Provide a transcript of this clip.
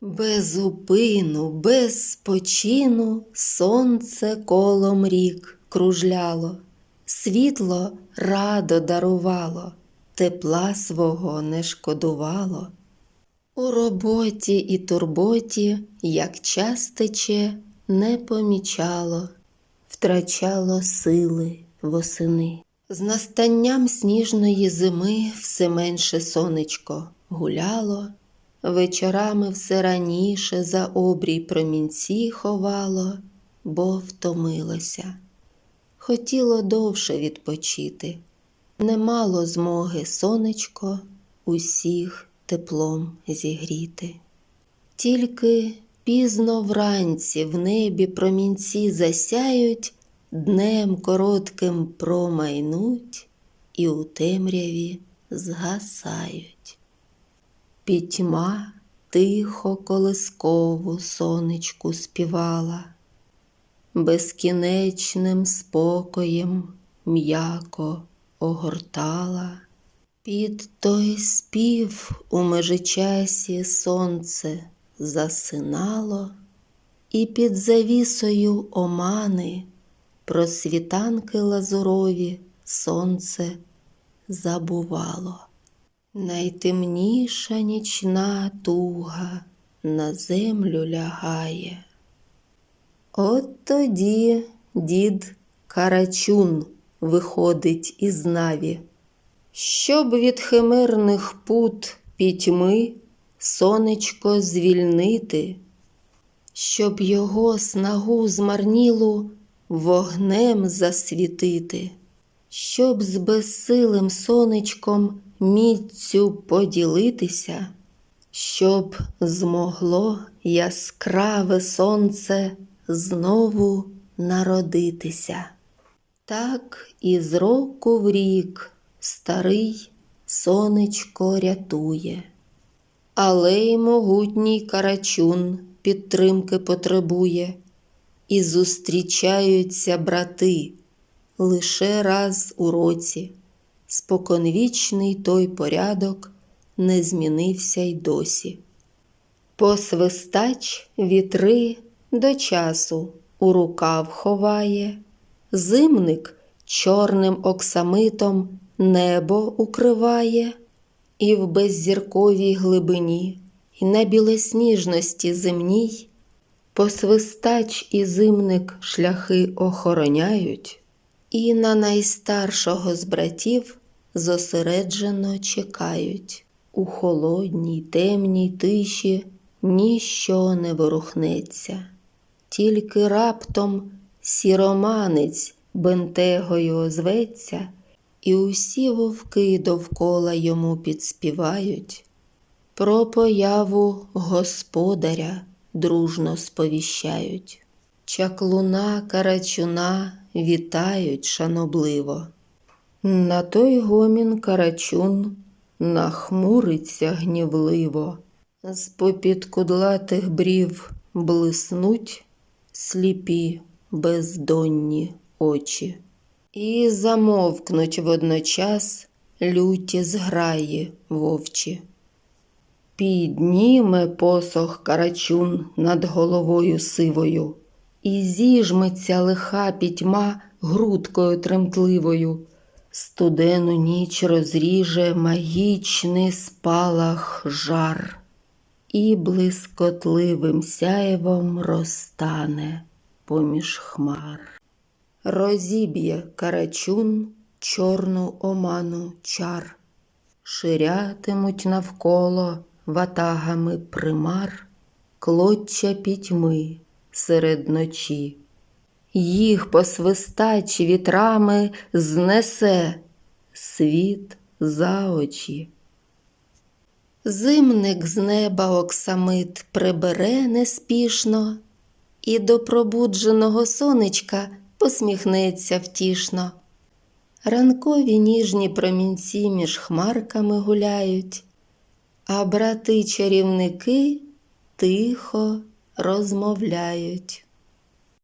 Без упину, без спочину сонце колом рік кружляло, світло радо дарувало, тепла свого не шкодувало. У роботі і турботі, як час тече, не помічало, втрачало сили восени. З настанням сніжної зими все менше сонечко гуляло, вечорами все раніше за обрій промінці ховало, бо втомилося. Хотіло довше відпочити, не мало змоги сонечко усіх теплом зігріти. Тільки пізно вранці в небі промінці засяють, днем коротким промайнуть і у темряві згасають. Пітьма тихо колискову сонечку співала, безкінечним спокоєм м'яко огортала. Під той спів у межичасі сонце засинало, і під завісою омани про світанки лазурові сонце забувало. Найтемніша нічна туга на землю лягає. От тоді дід Карачун виходить із наві, щоб від химерних пут пітьми сонечко звільнити, щоб його снагу змарнілу вогнем засвітити, щоб з безсилим сонечком міцю поділитися, щоб змогло яскраве сонце знову народитися. Так і з року в рік старий сонечко рятує, але й могутній карачун підтримки потребує, і зустрічаються брати лише раз у році. Споконвічний той порядок не змінився й досі. Посвистач вітри до часу у рукав ховає, зимник чорним оксамитом небо укриває, і в беззірковій глибині, і на білосніжності земній, посвистач і зимник шляхи охороняють, і на найстаршого з братів зосереджено чекають. У холодній, темній тиші ніщо не ворухнеться, тільки раптом сіроманець бентегою озветься, і усі вовки довкола йому підспівають. Про появу господаря дружно сповіщають. Чаклуна карачуна вітають шанобливо. На той гомін карачун нахмуриться гнівливо, з попід кудлатих брів блиснуть сліпі бездонні очі, і замовкнуть водночас люті зграї вовчі. Підніме посох карачун над головою сивою, і зіжметься лиха пітьма грудкою тремтливою. Студену ніч розріже магічний спалах жар, і блискотливим сяєвом розтане поміж хмар. Розіб'є карачун чорну оману чар, ширятимуть навколо ватагами примар, клоччя пітьми серед ночі їх посвистач вітрами знесе світ за очі. Зимник з неба оксамит прибере неспішно, і до пробудженого сонечка посміхнеться втішно. Ранкові ніжні промінці між хмарками гуляють, а брати чарівники тихо розмовляють.